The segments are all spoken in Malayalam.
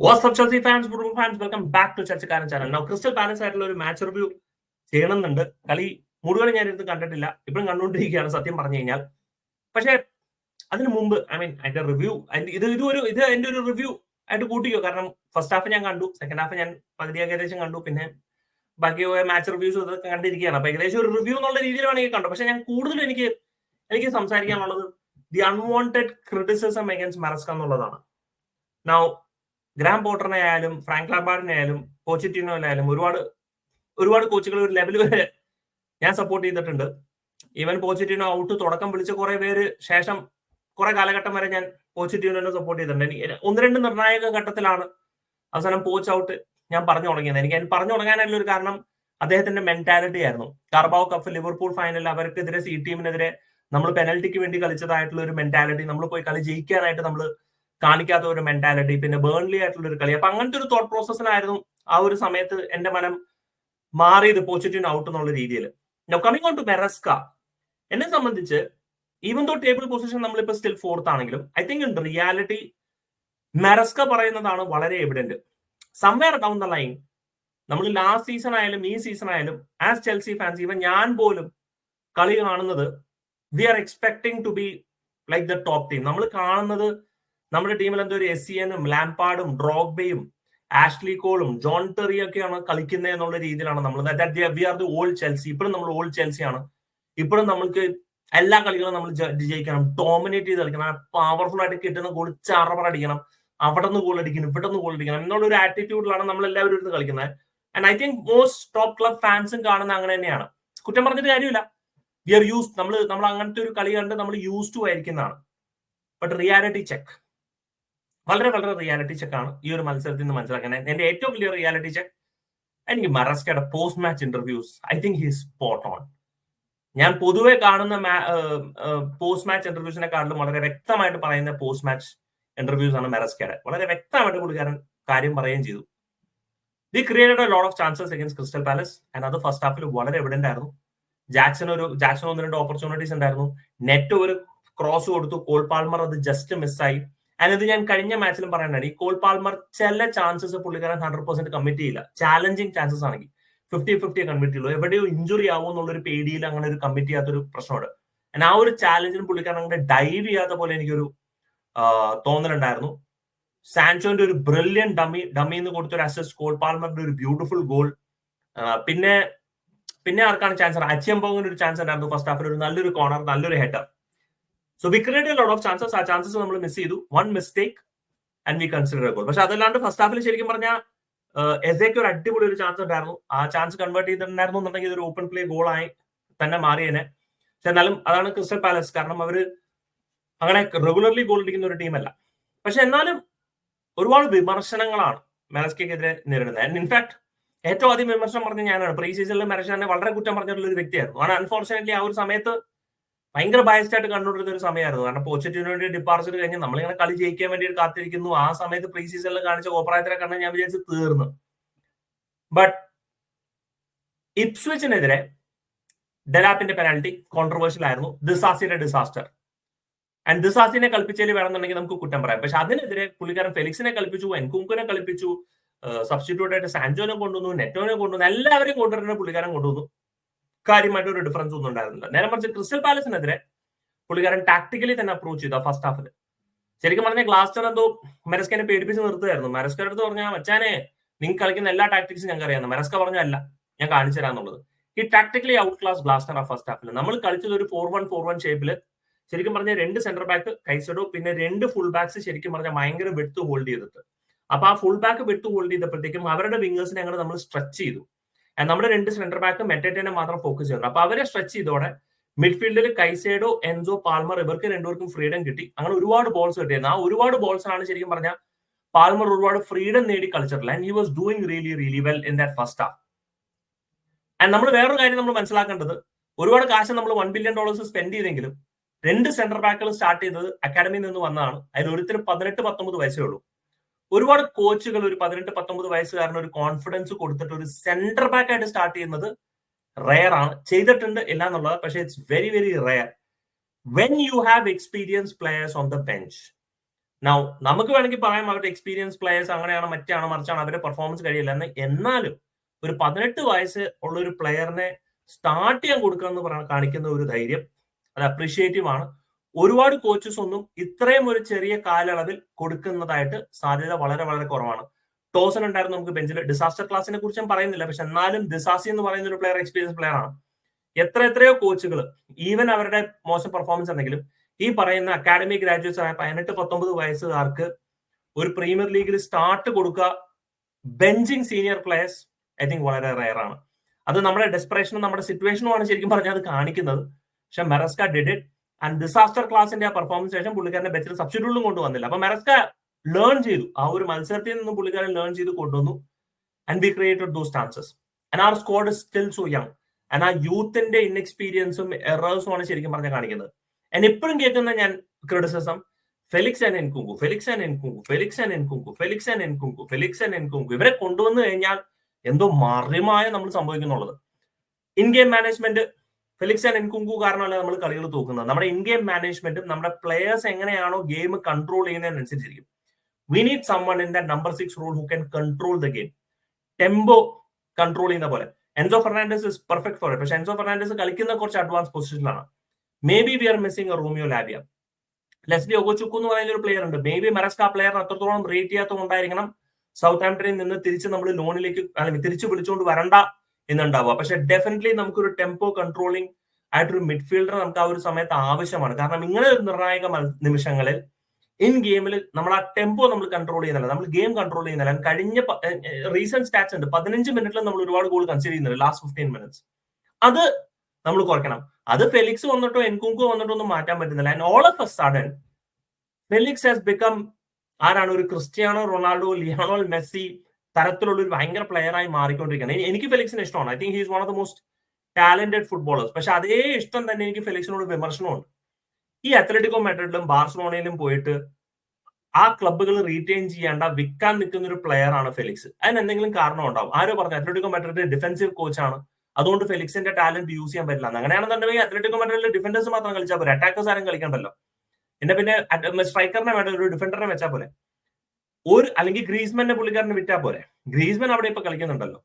WhatsApp Chelsea fans football fans welcome back to ചർച്ചക്കാരൻ channel now Crystal Palace ആയിട്ടുള്ള ഒരു മാച്ച് റിവ്യൂ ചെയ്യണമെന്നുണ്ട്. കളി മുഴുവൻ ഞാൻ ഇരുന്ന് കണ്ടിട്ടില്ല. ഇപ്പോഴും കണ്ടുകൊണ്ടിരിക്കുകയാണ് സത്യം പറഞ്ഞു കഴിഞ്ഞാൽ. പക്ഷേ അതിന് മുമ്പ് ഐ മീൻ അതിന്റെ റിവ്യൂ ഇത് ഇത് ഒരു ഇത് എന്റെ ഒരു റിവ്യൂ ആയിട്ട് കൂട്ടിക്കോ. കാരണം ഫസ്റ്റ് ഹാഫ് ഞാൻ കണ്ടു. സെക്കൻഡ് ഹാഫ് ഞാൻ പകുതി ഏകദേശം കണ്ടു. പിന്നെ ബാക്കി പോയ മാച്ച് റിവ്യൂസ് ഇതൊക്കെ കണ്ടിരിക്കുകയാണ്. അപ്പൊ ഏകദേശം ഒരു റിവ്യൂ എന്നുള്ള രീതിയിൽ വേണമെങ്കിൽ കണ്ടു. പക്ഷെ ഞാൻ കൂടുതലും എനിക്ക് എനിക്ക് സംസാരിക്കാനുള്ളത് the unwanted criticism against Maresca എന്നുള്ളതാണ്. നൗ ഗ്രാം പോട്ടറിനെ ആയാലും ഫ്രാങ്ക് ലാംബാർഡിനെ ആയാലും കോച്ചിറ്റീനോയിലായാലും ഒരുപാട് ഒരുപാട് കോച്ചുകൾ ഒരു ലെവൽ വരെ ഞാൻ സപ്പോർട്ട് ചെയ്തിട്ടുണ്ട്. ഈവൻ പോച്ചിറ്റീനോ ഔട്ട് തുടക്കം വിളിച്ച കുറെ പേര് ശേഷം കുറെ കാലഘട്ടം വരെ ഞാൻ പോച്ചിറ്റീനോനെ സപ്പോർട്ട് ചെയ്തിട്ടുണ്ട്. എനിക്ക് ഒന്ന് രണ്ട് നിർണായക ഘട്ടത്തിലാണ് അവസാനം പോച്ച് ഔട്ട് ഞാൻ പറഞ്ഞു തുടങ്ങിയത്. എനിക്ക് അതിന് പറഞ്ഞു തുടങ്ങാനുള്ള ഒരു കാരണം അദ്ദേഹത്തിന്റെ മെന്റാലിറ്റി ആയിരുന്നു. കാർബാവ് കപ്പ് ലിവർപൂൾ ഫൈനലിൽ അവർക്കെതിരെ സി ടീമിനെതിരെ നമ്മൾ പെനൽറ്റിക്ക് വേണ്ടി കളിച്ചതായിട്ടുള്ള ഒരു മെന്റാലിറ്റി നമ്മൾ പോയി കളി ജയിക്കാനായിട്ട് നമ്മൾ കാണിക്കാത്ത ഒരു മെന്റാലിറ്റി പിന്നെ ബേൺലി ആയിട്ടുള്ള ഒരു കളി. അപ്പൊ അങ്ങനത്തെ ഒരു തോട്ട് പ്രോസസ്സിനായിരുന്നു ആ ഒരു സമയത്ത് എന്റെ മനം മാറിയത് പോസിറ്റീവ് ഔട്ട് എന്നുള്ള രീതിയിൽ കമ്മിങ് ഓൺ ടു മെറസ്ക എന്നെ സംബന്ധിച്ച് ഈവൻ ദോ ടേബിൾ പൊസിഷൻ നമ്മളിപ്പോ സ്റ്റിൽ ഫോർത്ത് ആണെങ്കിലും I think in reality Maresca പറയുന്നതാണ് വളരെ evident somewhere down the line നമ്മൾ ലാസ്റ്റ് സീസൺ ആയാലും ഈ സീസൺ ആയാലും ആസ് ചെൽസി ഫാൻസ് ഈവൻ ഞാൻ പോലും കളി കാണുന്നത് we are expecting to be like the top team നമ്മൾ കാണുന്നത് നമ്മുടെ ടീമിൽ എന്തോ ഒരു എസ് സി എനും ലാംപാഡും ഡ്രോഗ്ബയും ആഷ്ലി കോളും ജോൺ ടെറിയൊക്കെയാണ് കളിക്കുന്നത് എന്നുള്ള രീതിയിലാണ് നമ്മൾ. We are the old Chelsea ഇപ്പോഴും നമ്മൾ ഓൾഡ് ചെൽസിയാണ് ഇപ്പോഴും നമ്മൾക്ക് എല്ലാ കളികളും നമ്മൾ ജയിക്കണം. ഡോമിനേറ്റ് ചെയ്ത് കളിക്കണം. പവർഫുൾ ആയിട്ട് കിട്ടുന്ന ഗോൾ ചറവർ അടിക്കണം. അവിടെ നിന്ന് ഗോൾ അടിക്കണം. ഇവിടെ നിന്ന് ഗോൾ അടിക്കണം. എന്നുള്ള ഒരു ആറ്റിറ്റ്യൂഡിലാണ് നമ്മൾ എല്ലാവരും ഇരുന്ന് കളിക്കുന്നത് and I think most top club ഫാൻസും കാണുന്ന അങ്ങനെ തന്നെയാണ്. കുറ്റം പറഞ്ഞിട്ട് കാര്യമില്ല. വി ആർ യൂസ് നമ്മൾ നമ്മൾ അങ്ങനത്തെ ഒരു കളി കണ്ട് നമ്മൾ യൂസ് ടു ആയിരിക്കുന്നതാണ്. ബട്ട് റിയാലിറ്റി ചെക്ക് വളരെ വളരെ റിയാലിറ്റി ചെക്ക് ആണ് ഈ ഒരു മത്സരത്തിൽ നിന്ന് മനസ്സിലാക്കുന്നത് എന്റെ ഏറ്റവും വലിയ റിയാലിറ്റി ചെക്ക് എനിക്ക് മറസ്കയുടെ post match interviews I think he spot on ഞാൻ പൊതുവെ കാണുന്ന പോസ്റ്റ് മാച്ച് ഇന്റർവ്യൂസിനെ ഇന്റർവ്യൂസിനെക്കാട്ടിലും വളരെ വ്യക്തമായിട്ട് പറയുന്ന പോസ്റ്റ് മാച്ച് ഇന്റർവ്യൂസ് ആണ് മെറസ്കയുടെ. വളരെ വ്യക്തമായിട്ട് പുള്ളിക്കാരൻ കാര്യം പറയുകയും ചെയ്തു. The created a lot of chances against Crystal Palace and അത് ഫസ്റ്റ് ഹാഫിൽ വളരെ എവിഡന്റ് ആയിരുന്നു. ജാക്സൺ ഒരു ജാക്സൺ ഒന്ന് രണ്ട് ഓപ്പർച്യൂണിറ്റീസ് ഉണ്ടായിരുന്നു. നെറ്റ് ഒരു ക്രോസ് കൊടുത്തു. കോൾ പാൽമർ അത് ജസ്റ്റ് മിസ്സായി ഇത് ഞാൻ കഴിഞ്ഞ മാച്ചിലും പറയാനാണ് ഈ കോൾ പാൽമർ ചില ചാൻസസ് പുള്ളിക്കാരൻ ഹൺഡ്രഡ് പെർസെന്റ് കമ്മിറ്റ് ചെയ്യില്ല. ചാലഞ്ചിങ് ചാൻസസ് ആണെങ്കിൽ ഫിഫ്റ്റി ഫിഫ്റ്റി കമ്മിറ്റ് ചെയ്യുള്ളൂ. എവിടെയോ ഇഞ്ചുറി ആവും എന്നുള്ളൊരു പേടിയിൽ അങ്ങനെ ഒരു കമ്മിറ്റ് ചെയ്യാത്തൊരു പ്രശ്നമുണ്ട്. ആ ഒരു ചാലഞ്ചിന് പുള്ളിക്കാരൻ അങ്ങനെ ഡൈവ് ചെയ്യാത്ത പോലെ എനിക്കൊരു തോന്നലുണ്ടായിരുന്നു. സാൻസോന്റെ ഒരു ബ്രില്യൻ ഡമ്മി ഡമ്മി എന്ന് കൊടുത്തൊരു അസിസ്റ്റ് കോൾ പാൽമറിന്റെ ഒരു ബ്യൂട്ടിഫുൾ ഗോൾ പിന്നെ പിന്നെ ആർക്കാണ് ചാൻസ് പോകുന്ന ഒരു ചാൻസ് ഉണ്ടായിരുന്നു ഫസ്റ്റ് ഹാഫിൽ ഒരു നല്ലൊരു കോർണർ നല്ലൊരു header so we create lot of chances ആ ചാൻസസ് നമ്മൾ മിസ് ചെയ്തു. One mistake and we consider goal പക്ഷെ അതല്ലാണ്ട് ഫസ്റ്റ് ഹാഫിൽ ശരിക്കും പറഞ്ഞാൽ എസേക്ക് ഒരു അടിപൊളി ഒരു ചാൻസ് ഉണ്ടായിരുന്നു. ആ ചാൻസ് കൺവേർട്ട് ചെയ്തിട്ടുണ്ടായിരുന്നു എന്നുണ്ടെങ്കിൽ ഇതൊരു ഓപ്പൺ പ്ലേ ഗോളായി തന്നെ മാറിയേനെ. പക്ഷെ എന്നാലും അതാണ് ക്രിസ്റ്റൽ പാലസ് കാരണം അവർ അങ്ങനെ റെഗുലർലി ഗോൾ അടിക്കുന്ന ഒരു ടീമല്ല പക്ഷെ എന്നാലും ഒരുപാട് വിമർശനങ്ങളാണ് മെലസ്കെതിരെ നേരിടുന്നത്. ആൻഡ് ഇൻഫാക്ട് ഏറ്റവും ആദ്യം വിമർശനം പറഞ്ഞ ഞാനാണ്. പ്രീ സീസണിൽ മെറഷാനെ വളരെ കുറ്റം പറഞ്ഞിട്ടുള്ള ഒരു വ്യക്തിയായിരുന്നു. ആണ് അൺഫോർച്ചുനേറ്റ്ലി ആ ഒരു സമയത്ത് ഭയങ്കര ബയസ്ഡ് ആയിട്ട് കണ്ടുകൊണ്ടിരുന്ന ഒരു സമയമായിരുന്നു. കാരണം പോച്ചറ്റിനോന്റെ ഡിപ്പാർച്ചർ കഴിഞ്ഞ് നമ്മളിങ്ങനെ കളി ജയിക്കാൻ വേണ്ടി കാത്തിരിക്കുന്നു. ആ സമയത്ത് പ്രീ സീസണിൽ കാണിച്ച കോപ്രായത്തിനെ കണ്ട ഞാൻ വിചാരിച്ച് തീർന്നു. ബട്ട് ഇപ്സ്വിച്ചിനെതിരെ ഡെലാപ്പിന്റെ പെനാൽറ്റി കോൺട്രവേഴ്ഷ്യൽ ആയിരുന്നു. ദിസാസിയുടെ ഡിസാസ്റ്റർ ആൻഡ് ദിസാസിനെ കളിപ്പിച്ചതിൽ വേണമെന്നുണ്ടെങ്കിൽ നമുക്ക് കുറ്റം പറയാം. പക്ഷെ അതിനെതിരെ പുള്ളിക്കാരൻ ഫെലിക്സിനെ കളിപ്പിച്ചു എൻകുങ്കുനെ കളിപ്പിച്ചു സബ്സ്റ്റിറ്റ്യൂട്ട് ആയിട്ട് സാൻജോനെ കൊണ്ടുവന്നു നെറ്റോനെ കൊണ്ടുവന്നു എല്ലാവരെയും കൊണ്ടുവരുന്ന പുള്ളിക്കാരൻ കൊണ്ടുവന്നു. കാര്യമായിട്ട് ഒരു ഡിഫറൻസ് ഒന്നും ഉണ്ടായിരുന്നില്ല. നേരെ മറിച്ച് ക്രിസ്റ്റൽ പാലസിനെതിരെ പുള്ളിക്കാരൻ ടാക്ടിക്കലി തന്നെ അപ്രോച്ച് ചെയ്ത ഫസ്റ്റ് ഹാഫിൽ ശരിക്കും പറഞ്ഞാൽ ഗ്ലാസ്റ്റർ എന്തോ മെറസ്കനെ പേടിപ്പിച്ച് നിർത്തുകയായിരുന്നു. മെറസ്കർ അടുത്ത് പറഞ്ഞാൽ മച്ചാനെ നിങ്ങൾ കളിക്കുന്ന എല്ലാ ടാക്ടിക്സും ഞങ്ങൾക്ക് അറിയാം. മെറസ്ക പറഞ്ഞല്ല ഞാൻ കാണിച്ചു തരാന്നുള്ളത് ഈ ടാക്ടിക്കലി ഔട്ട് ക്ലാസ് ഗ്ലാസ്റ്റർ ആ ഫസ്റ്റ് ഹാഫിൽ നമ്മൾ കളിച്ചത് ഒരു ഫോർ വൺ ഫോർ വൺ ഷേപ്പിൽ ശരിക്കും പറഞ്ഞാൽ രണ്ട് സെന്റർ ബാക്ക് കൈസഡോ പിന്നെ രണ്ട് ഫുൾ ബാക്സ് ശരിക്കും പറഞ്ഞാൽ ഭയങ്കര വെട്ട് ഹോൾഡ് ചെയ്തിട്ട്. അപ്പൊ ആ ഫുൾ ബാക്ക് വെട്ട് ഹോൾഡ് ചെയ്തപ്പോഴത്തേക്കും അവരുടെ വിംഗേഴ്സിനെ ഞങ്ങൾ നമ്മൾ സ്ട്രെച്ച് ചെയ്തു. നമ്മുടെ രണ്ട് സെന്റർ ബാക്ക് മെറ്റേറ്റിനെ മാത്രം ഫോക്കസ് ചെയ്യുന്നു. അപ്പൊ അവരെ സ്ട്രെച്ച് ചെയ്തോടെ മിഡ്ഫീൽഡിൽ കൈസേഡോ എൻസോ പാൽമർ ഇവർക്ക് രണ്ടുപേർക്കും ഫ്രീഡം കിട്ടി. അങ്ങനെ ഒരുപാട് ബോൾസ് കിട്ടിയത് ആ ഒരുപാട് ബോൾസ് ആണ് ശരിക്കും പറഞ്ഞാൽ പാൽമർ ഒരുപാട് ഫ്രീഡം നേടി കളിച്ചിട്ടില്ല and he was doing really really well in that first half and നമ്മൾ വേറൊരു കാര്യം നമ്മൾ മനസ്സിലാക്കേണ്ടത് ഒരുപാട് കാശ് നമ്മൾ വൺ ബില്യൺ ഡോളേഴ്സ് സ്പെൻഡ് ചെയ്തെങ്കിലും രണ്ട് സെന്റർ ബാക്കുകൾ സ്റ്റാർട്ട് ചെയ്തത് അക്കാഡമിയിൽ നിന്ന് വന്നതാണ്. അതിൽ ഒരുത്തിന് പതിനെട്ട് പത്തൊമ്പത് വയസ്സേ ഉള്ളൂ. ഒരുപാട് കോച്ചുകൾ ഒരു പതിനെട്ട് പത്തൊമ്പത് വയസ്സുകാരന് ഒരു കോൺഫിഡൻസ് കൊടുത്തിട്ട് ഒരു സെന്റർ ബാക്ക് ആയിട്ട് സ്റ്റാർട്ട് ചെയ്യുന്നത് റയർ ആണ്. ചെയ്തിട്ടുണ്ട് ഇല്ല എന്നുള്ളത് പക്ഷെ it's very very rare when you have experience players on the bench now നമുക്ക് വേണമെങ്കിൽ പറയാം അവരുടെ എക്സ്പീരിയൻസ് പ്ലേയേഴ്സ് അങ്ങനെയാണ് മറ്റാണ് മറിച്ചാണ് അവരുടെ പെർഫോമൻസ് കഴിയില്ല എന്ന്. എന്നാലും ഒരു പതിനെട്ട് വയസ്സ് ഉള്ള ഒരു പ്ലെയറിനെ സ്റ്റാർട്ട് ചെയ്യാൻ കൊടുക്കുക എന്ന് പറഞ്ഞ കാണിക്കുന്ന ഒരു ധൈര്യം അത് അപ്രീഷിയേറ്റീവ് ആണ്. ഒരുപാട് കോച്ചസ് ഒന്നും ഇത്രയും ഒരു ചെറിയ കാലയളവിൽ കൊടുക്കുന്നതായിട്ട് സാധ്യത വളരെ വളരെ കുറവാണ്. ടോസൺ ഉണ്ടായിരുന്നു നമുക്ക് ബെഞ്ചിൽ ഡിസാസ്റ്റർ ക്ലാസിനെ കുറിച്ച് ഞാൻ പറയുന്നില്ല. പക്ഷെ എന്നാലും ദിസാസി എന്ന് പറയുന്ന ഒരു പ്ലെയർ എക്സ്പീരിയൻസ് പ്ലെയർ ആണ്. എത്ര എത്രയോ കോച്ചുകൾ ഈവൻ അവരുടെ മോശം പെർഫോമൻസ് ഉണ്ടെങ്കിലും ഈ പറയുന്ന അക്കാഡമി ഗ്രാജുവേറ്റ്സ് ആയ പതിനെട്ട് പത്തൊമ്പത് വയസ്സുകാർക്ക് ഒരു പ്രീമിയർ ലീഗിൽ സ്റ്റാർട്ട് കൊടുക്കുക benching senior players I think വളരെ റയർ ആണ്. അത് നമ്മുടെ ഡെസ്പറേഷനും നമ്മുടെ സിറ്റുവേഷനുമാണ് ശരിക്കും പറഞ്ഞാൽ അത് കാണിക്കുന്നത്. പക്ഷെ മെറസ്ക ഡിഡ് ആൻഡ് ഡിസാസ്റ്റർ ക്ലാസിന്റെ ആ പെർഫോമൻസ് ശേഷം പുള്ളിക്കാരന്റെ ബെച്ചിൽ സബ്സ്റ്റിറ്റ്യൂട്ടും കൊണ്ടുവന്നില്ല. അപ്പൊ മെറസ്ക ലേൺ ചെയ്തു. ആ ഒരു മത്സരത്തിൽ നിന്നും പുള്ളിക്കാരൻ ലേൺ ചെയ്ത് കൊണ്ടുവന്നു. And we created those chances and our squad still so young and ആ യൂത്തിന്റെ ഇൻഎക്സ്പീരിയൻസും എറേഴ്സും ആണ് ശരിക്കും പറഞ്ഞാൽ കാണിക്കുന്നത്. ഞാൻ എപ്പോഴും കേൾക്കുന്ന ഞാൻ criticism Felix and Nkunku Felix and Nkunku Felix and Nkunku Felix and Nkunku Felix and Nkunku ഇവരെ കൊണ്ടുവന്നു കഴിഞ്ഞാൽ എന്തോ മറിമായ നമ്മൾ സംഭവിക്കുന്നുള്ളത്. In game management Felix and Nkunku കാരണമല്ല നമ്മൾ കളികൾ തോക്കുന്നത്? നമ്മുടെ ഇൻ ഗെയിം മാനേജ്മെന്റും നമ്മുടെ പ്ലെയേഴ്സ് എങ്ങനെയാണോ game control ചെയ്യുന്നതിനനുസരിച്ചിരിക്കും. We need someone in the number six role who can control the game tempo control ചെയ്യുന്ന പോലെ. Enzo Fernandez is perfect for പക്ഷെ എൻസോ ഫെർണാൻഡസ് കളിക്കുന്ന കുറച്ച് advance പൊസിഷനിലാണ് maybe we are missing Romeo Lavia Lesley Ugochukwu എന്ന് പറയുന്ന ഒരു പ്ലെയർ ഉണ്ട്. മേ ബി മെറസ്ക പ്ലെയർ അത്രത്തോളം റേറ്റ് ചെയ്യാത്തതുകൊണ്ടായിരിക്കണം സൗത്ത് ആംപ്ടണിൽ നിന്ന് തിരിച്ച് നമ്മൾ ലോണിലേക്ക് അല്ലെങ്കിൽ തിരിച്ചു വിളിച്ചുകൊണ്ട് വരണ്ട എന്നുണ്ടാവുക പക്ഷെ ഡെഫിനറ്റ്ലി നമുക്കൊരു ടെമ്പോ കൺട്രോളിംഗ് ആയിട്ടൊരു മിഡ്ഫീൽഡർ നമുക്ക് ആ ഒരു സമയത്ത് ആവശ്യമാണ്. കാരണം ഇങ്ങനെ നിർണായക നിമിഷങ്ങളിൽ ഇൻ ഗെയിമിൽ നമ്മൾ ആ ടെമ്പോ നമ്മൾ കൺട്രോൾ ചെയ്യുന്നില്ല നമ്മൾ ഗെയിം കൺട്രോൾ ചെയ്യുന്നില്ല കഴിഞ്ഞ റീസെന്റ് സ്റ്റാറ്റ്സ് ഉണ്ട്. പതിനഞ്ച് മിനിറ്റിൽ നമ്മൾ ഒരുപാട് ഗോൾ കൺസിഡർ ചെയ്യുന്നുണ്ട്. ലാസ്റ്റ് ഫിഫ്റ്റീൻ മിനിറ്റ്സ് അത് നമ്മൾ കുറയ്ക്കണം. അത് ഫെലിക്സ് വന്നിട്ടോ എൻകുങ്കോ വന്നിട്ടോ ഒന്നും മാറ്റാൻ പറ്റുന്നില്ല. And all of a sudden Felix has become ആരാണ്? ഒരു ക്രിസ്ത്യാനോ റൊണാൾഡോ ലിയാണോൾ മെസ്സി തരത്തിലുള്ള ഒരു ഭയങ്കര പ്ലെയറായി മാറിക്കൊണ്ടിരിക്കുകയാണ്. എനിക്ക് ഫെലിക്സിന് ഇഷ്ടമാണ്. I think he's one of the most talented footballers പക്ഷെ അതേ ഇഷ്ടം തന്നെ എനിക്ക് ഫെലിക്സിനോട് വിമർശനമുണ്ട്. ഈ അത്ലറ്റിക്കോ മെഡ്രിഡിലും ബാർസലോണയിലും പോയിട്ട് ആ ക്ലബ്ബുകൾ റീറ്റെയിൻ ചെയ്യേണ്ട വിൽക്കാൻ നിൽക്കുന്ന ഒരു പ്ലെയർ ആണ് ഫെലിക്സ്. അതിന് എന്തെങ്കിലും കാരണം ഉണ്ടാവും? ആരോ പറഞ്ഞു അത്ലറ്റിക്കോ മെഡ്രിഡ് ഡിഫൻസീവ് കോച്ചാണ് അതുകൊണ്ട് ഫെലിക്സിന്റെ ടാലന്റ് യൂസ് ചെയ്യാൻ പറ്റില്ല. അങ്ങനെയാണെന്നുണ്ടെങ്കിൽ അത്ലറ്റിക്കോ മെഡ്രിഡിൽ ഡിഫൻഡേഴ്സ് മാത്രം കളിച്ചാൽ പോലെ അറ്റാക്കേഴ്സ് ആരും കളിക്കണ്ടല്ലോ. എന്നെ പിന്നെ സ്ട്രൈക്കറിനെ വേണ്ട ഒരു ഡിഫൻഡറിനെ വെച്ചാൽ പോലെ ഒരു അല്ലെങ്കിൽ ഗ്രീസ്മെന്റിനെ പുള്ളിക്കാരനെ വിറ്റാ പോരെ. ഗ്രീസ്മൻ അവിടെ ഇപ്പൊ കളിക്കുന്നുണ്ടല്ലോ.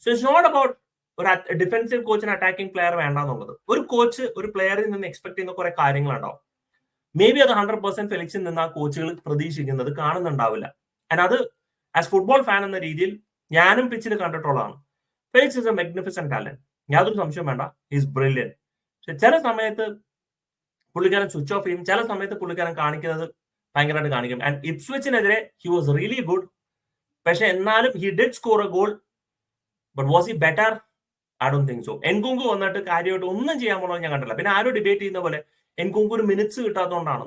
സോ ഇറ്റ്സ് നോട്ട് അബൌട്ട് ഒരു ഡിഫൻസീവ് കോച്ചിന് അറ്റാക്കിംഗ് പ്ലെയർ വേണ്ടെന്നുള്ളത്. ഒരു കോച്ച് ഒരു പ്ലെയറിൽ നിന്ന് എക്സ്പെക്ട് ചെയ്യുന്ന കുറെ കാര്യങ്ങളുണ്ടാവും. മേ ബി അത് ഹൺഡ്രഡ് പെർസെന്റ് ഫെലിക്സിൽ നിന്ന് ആ കോച്ചുകൾ പ്രതീക്ഷിക്കുന്നത് കാണുന്നുണ്ടാവില്ല. ആൻഡ് അത് ആസ് ഫുട്ബോൾ ഫാൻ എന്ന രീതിയിൽ ഞാനും പിച്ചിൽ കണ്ടിട്ടുള്ളതാണ്. Felix is a magnificent talent യാതൊരു സംശയം വേണ്ട. ഈസ് ബ്രില്യൻ പക്ഷെ ചില സമയത്ത് പുള്ളിക്കാരൻ സ്വിച്ച് ഓഫ് ചെയ്യും. ചില സമയത്ത് പുള്ളിക്കാരൻ കാണിക്കുന്നത് ഭയങ്കരമായിട്ട് കാണിക്കും. ആൻഡ് ഇപ്സ്വിച്ചിനെതിരെ ഹി വാസ് റിയലി ഗുഡ് പക്ഷെ എന്നാലും he did score a goal but was he better I don't think so Nkunku വന്നിട്ട് കാര്യമായിട്ട് ഒന്നും ചെയ്യാൻ പോകണമെന്ന് ഞാൻ കണ്ടില്ല പിന്നെ ആരും ഡിബേറ്റ് ചെയ്യുന്ന പോലെ എൻകുങ്കു ഒരു മിനിറ്റ്സ് കിട്ടാത്തതുകൊണ്ടാണ്.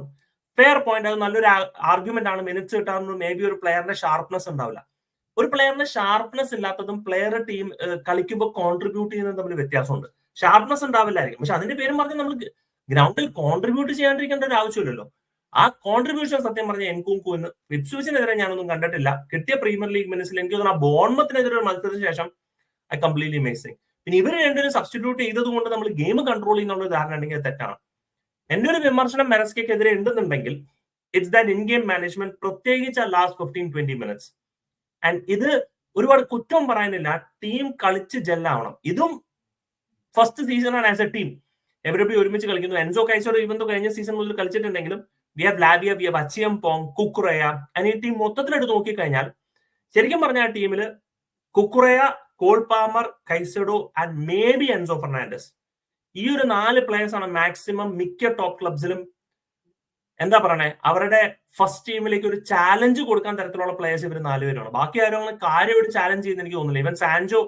ഫെയർ പോയിന്റ് അത് നല്ലൊരു ആർഗ്യുമെന്റ് ആണ്. മിനിറ്റ്സ് കിട്ടാറുണ്ട് മേ ബി ഒരു പ്ലെയറിന്റെ ഷാർപ്നെസ് ഉണ്ടാവില്ല. ഒരു പ്ലെയറിന്റെ ഷാർപ്നെസ് ഇല്ലാത്തതും പ്ലെയർ ടീം കളിക്കുമ്പോൾ കോൺട്രിബ്യൂട്ട് ചെയ്യുന്നതും തമ്മിൽ വ്യത്യാസമുണ്ട്. ഷാർപ്നെസ് ഉണ്ടാവില്ലായിരിക്കും. പക്ഷെ അതിന്റെ പേരും പറഞ്ഞ് നമ്മൾ ഗ്രൗണ്ടിൽ കോൺട്രിബ്യൂട്ട് ചെയ്യാണ്ടിരിക്കേണ്ട ഒരു ആവശ്യമില്ലല്ലോ. ആ കോൺട്രിബ്യൂഷൻ സത്യം പറഞ്ഞ എൻകുങ്കു എന്ന് വിപ്സുവിനെതിരെ ഞാനൊന്നും കണ്ടിട്ടില്ല. കിട്ടിയ പ്രീമിയർ ലീഗ് മിനിറ്റ്സിൽ എനിക്ക് തോന്നുന്നു ആ ബോൺമത്തിനെതിരെ ഒരു മത്സരത്തിന് ശേഷം ഐ കംപ്ലീറ്റ്ലി മേസിങ് പിന്നെ ഇവരെ രണ്ടിനും സബ്സ്റ്റിറ്റ്യൂട്ട് ചെയ്തത് കൊണ്ട് നമ്മൾ ഗെയിം കൺട്രോൾ ചെയ്യുന്നുള്ള ധാരണ ഉണ്ടെങ്കിൽ തെറ്റാണ്. എന്റെ ഒരു വിമർശനം മെറസ്കെതിരെ ഉണ്ടെന്നുണ്ടെങ്കിൽ it's that in game management പ്രത്യേകിച്ച് last fifteen twenty minutes and ഇത് ഒരുപാട് കുറ്റം പറയാനില്ല ടീം കളിച്ച് ജെല്ലാവണം. ഇതും ഫസ്റ്റ് സീസൺ ആണ് ആസ് എ ടീം എവരബി ഒരുമിച്ച് കളിക്കുന്നു? എൻസോ കൈസോ ഇവന്തോ കഴിഞ്ഞ സീസൺ മുതൽ കളിച്ചിട്ടുണ്ടെങ്കിലും we have Lavia we have Acheampong Cucurella ഈ ടീം മൊത്തത്തിലെടുത്ത് നോക്കിക്കഴിഞ്ഞാൽ ശരിക്കും പറഞ്ഞ ആ ടീമിൽ Cucurella Cole Palmer Caicedo and maybe Enzo Fernandez ഈ ഒരു നാല് പ്ലേയേഴ്സ് ആണ് മാക്സിമം മിക്ക ടോപ്പ് ക്ലബ്സിലും എന്താ പറയണേ? അവരുടെ ഫസ്റ്റ് ടീമിലേക്ക് ഒരു ചാലഞ്ച് കൊടുക്കാൻ തരത്തിലുള്ള പ്ലേയേഴ്സ് ഇവർ നാലുപേരാണ് ബാക്കി ആരും അങ്ങനെ കാര്യമായിട്ട് ചാലഞ്ച് ചെയ്യുന്ന എനിക്ക് തോന്നുന്നില്ല. ഇവൻ സാൻജോ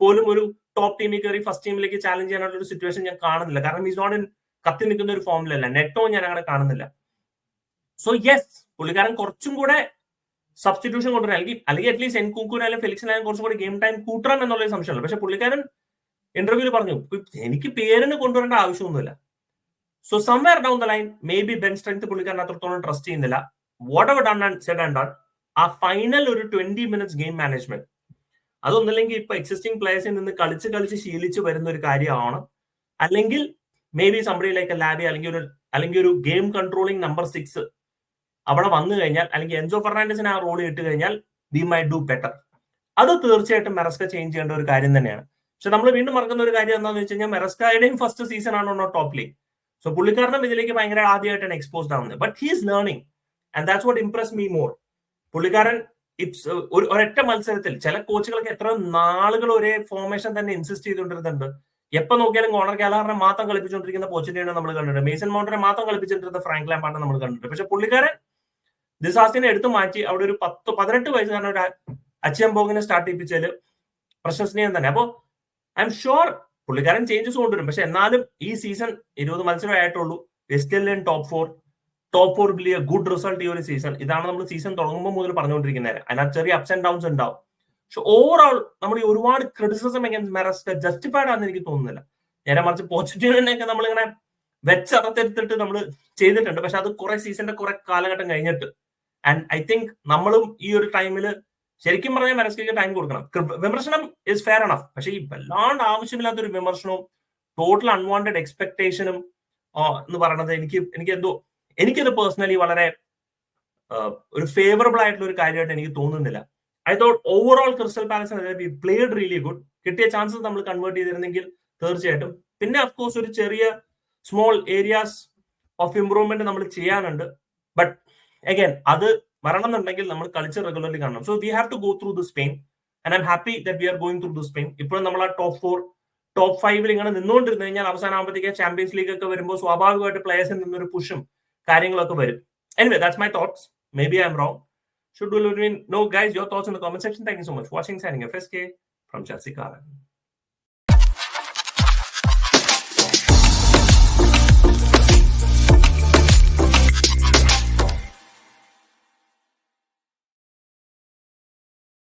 പോലും ഒരു ടോപ്പ് ടീമിൽ കയറി ഫസ്റ്റ് ടീമിലേക്ക് ചാലഞ്ച് ചെയ്യാനുള്ള ഒരു സിറ്റുവേഷൻ ഞാൻ കാണുന്നില്ല. കാരണം ഈസ് നോട്ട് ഇൻ കത്തി നിൽക്കുന്ന ഒരു ഫോമിലല്ല നെറ്റോ ഞാൻ അങ്ങനെ കാണുന്നില്ല. സോ യെസ് പുള്ളിക്കാരൻ കുറച്ചും കൂടെ സബ്സ്റ്റിറ്റ്യൂഷൻ കൊണ്ടുവരാൻ അല്ലെങ്കിൽ അല്ലെങ്കിൽ അറ്റ്ലീസ്റ്റ് എൻകുക്കുനായാലും ഫെലിക്സിനായാലും കുറച്ചും കൂടി ഗെയിം ടൈം കൂട്ടണം എന്നുള്ള സംശയമുള്ളൂ പക്ഷെ പുള്ളിക്കാരൻ ഇന്റർവ്യൂവിൽ പറഞ്ഞു എനിക്ക് പേരിന് കൊണ്ടുവരേണ്ട ആവശ്യമൊന്നുമില്ല. So somewhere down the line maybe bench strength പുള്ളിക്കാരൻ അത്രത്തോളം ട്രസ്റ്റ് ചെയ്യുന്നില്ല. Whatever done and said and done ആ ഫൈനൽ ഒരു ട്വന്റി മിനിറ്റ്സ് ഗെയിം മാനേജ്മെന്റ് അതൊന്നില്ലെങ്കിൽ ഇപ്പൊ എക്സിസ്റ്റിംഗ് പ്ലേയേഴ്സിൽ നിന്ന് കളിച്ച് കളിച്ച് ശീലിച്ച് വരുന്ന ഒരു കാര്യമാണ്. അല്ലെങ്കിൽ maybe somebody like Lavia അല്ലെങ്കിൽ ഒരു അല്ലെങ്കിൽ ഒരു ഗെയിം കൺട്രോളിംഗ് നമ്പർ സിക്സ് അവിടെ വന്നു കഴിഞ്ഞാൽ അല്ലെങ്കിൽ എൻസോ ഫെർണാണ്ടസിന് ആ റോൾ ഇട്ട് കഴിഞ്ഞാൽ വി മൈ ഡു ബെറ്റർ അത് തീർച്ചയായിട്ടും മെറസ്ക ചേഞ്ച് ചെയ്യേണ്ട ഒരു കാര്യം തന്നെയാണ്. പക്ഷെ നമ്മൾ വീണ്ടും മറക്കുന്ന ഒരു കാര്യം എന്താണെന്ന് വെച്ച് കഴിഞ്ഞാൽ മെറസ്കയുടെയും ഫസ്റ്റ് സീസൺ ആണ് ടോപ്പ് ലീഗ് സോ പുള്ളിക്കാരനും ഇതിലേക്ക് ഭയങ്കര ആദ്യമായിട്ടാണ് എക്സ്പോസ്ഡ് ആവുന്നത്. But he's learning and that's what impress me more പുള്ളിക്കാരൻ ഇറ്റ്സ് ഒരു ഒരൊറ്റ മത്സരത്തിൽ ചില കോച്ചുകൾക്ക് എത്ര നാളുകൾ ഒരേ ഫോർമേഷൻ തന്നെ ഇൻസിസ്റ്റ് ചെയ്തുകൊണ്ടിരുന്നുണ്ട്. എപ്പൊ നോക്കിയാലും കോണർ ഗാലറിനെ മാത്രം കളിപ്പിച്ചുകൊണ്ടിരിക്കുന്ന പോച്ചിനെയാണ് നമ്മൾ കണ്ടിട്ടുണ്ട് മേസൺ മൗണ്ടിനെ മാത്രം കളിപ്പിച്ചിട്ടിരുന്ന ഫ്രാങ്ക് ലാമ്പാണ് നമ്മൾ കണ്ടിട്ടുണ്ട്. പക്ഷെ പുള്ളിക്കാരൻ ദിസാസിനെ എടുത്തു മാറ്റി അവിടെ ഒരു പത്ത് പതിനെട്ട് വയസ്സുകാരൻ ഒരു അച്ചംബോഗിനെ സ്റ്റാർട്ട് ചെയ്യിപ്പിച്ചാൽ പ്രശംസനീയം തന്നെ. അപ്പോ ഐ എം ഷുവർ പുള്ളിക്കാരൻ ചേഞ്ചസ് കൊണ്ടുവരും. പക്ഷെ എന്നാലും ഈ സീസൺ ഇരുപത് മത്സരം ആയിട്ടുള്ളൂ. West top four top four ബിലി good result ഈ ഒരു സീസൺ ഇതാണ് നമ്മൾ സീസൺ തുടങ്ങുമ്പോൾ മുതൽ പറഞ്ഞുകൊണ്ടിരിക്കുന്നത് അതിനകത്ത് ചെറിയ അപ്സ് ആൻഡ് ഡൗൺസ് ഉണ്ടാവും. പക്ഷെ ഓവറോൾ നമ്മൾ ഈ ഒരുപാട് ക്രിറ്റിസിസം എഗൻസ്റ്റ് മെറസ്റ്റ് ജസ്റ്റിഫൈഡ് ആണെന്ന് എനിക്ക് തോന്നുന്നില്ല. നേരെ മറിച്ച് പോസിറ്റീവിനെയൊക്കെ നമ്മളിങ്ങനെ വെച്ചറത്തെടുത്തിട്ട് നമ്മൾ ചെയ്തിട്ടുണ്ട്. പക്ഷെ അത് കുറെ സീസണിന്റെ കുറെ കാലഘട്ടം കഴിഞ്ഞിട്ട് ആൻഡ് ഐ തിങ്ക് നമ്മളും ഈ ഒരു ടൈമിൽ ശരിക്കും പറഞ്ഞാൽ മനസ്സിലേക്ക് ടൈം കൊടുക്കണം. വിമർശനം ഇസ് ഫെയർ അണഫ് പക്ഷെ ഈ വല്ലാണ്ട് ആവശ്യമില്ലാത്ത ഒരു വിമർശനവും ടോട്ടൽ അൺവാണ്ടഡ് എക്സ്പെക്ടേഷനും എന്ന് പറയുന്നത് എനിക്ക് എനിക്ക് എന്തോ എനിക്കത് പേഴ്സണലി വളരെ ഒരു ഫേവറബിൾ ആയിട്ടുള്ള ഒരു കാര്യമായിട്ട് എനിക്ക് തോന്നുന്നില്ല. I thought overall Crystal Palace played really good കിട്ടിയ ചാൻസസ് നമ്മൾ കൺവേർട്ട് ചെയ്തിരുന്നെങ്കിൽ തീർച്ചയായിട്ടും. പിന്നെ അഫ്കോഴ്സ് ഒരു ചെറിയ സ്മോൾ ഏരിയാസ് ഓഫ് ഇംപ്രൂവ്മെന്റ് നമ്മൾ ചെയ്യാനുണ്ട്. ബട്ട് അഗൈൻ അത് വരണം എന്നുണ്ടെങ്കിൽ നമ്മൾ കളിച്ച് റെഗുലർലി കാണണം. So we have to go through the Spain and I'm happy that we are going through the Spain ഇപ്പോഴും നമ്മൾ ആ ടോപ്പ് ഫോർ ടോപ്പ് ഫൈവിൽ ഇങ്ങനെ നിന്നുകൊണ്ടിരുന്നു കഴിഞ്ഞാൽ അവസാനമാകുമ്പോഴത്തേക്ക് ചാമ്പ്യൻസ് ലീഗ് ഒക്കെ വരുമ്പോൾ സ്വാഭാവികമായിട്ട് പ്ലേയേഴ്സിൽ നിന്നൊരു പുഷും കാര്യങ്ങളൊക്കെ വരും. Anyway that's my thoughts maybe I'm wrong should should mean know guys your thoughts in the comment section thank you so much watching watching. F S K from Karan.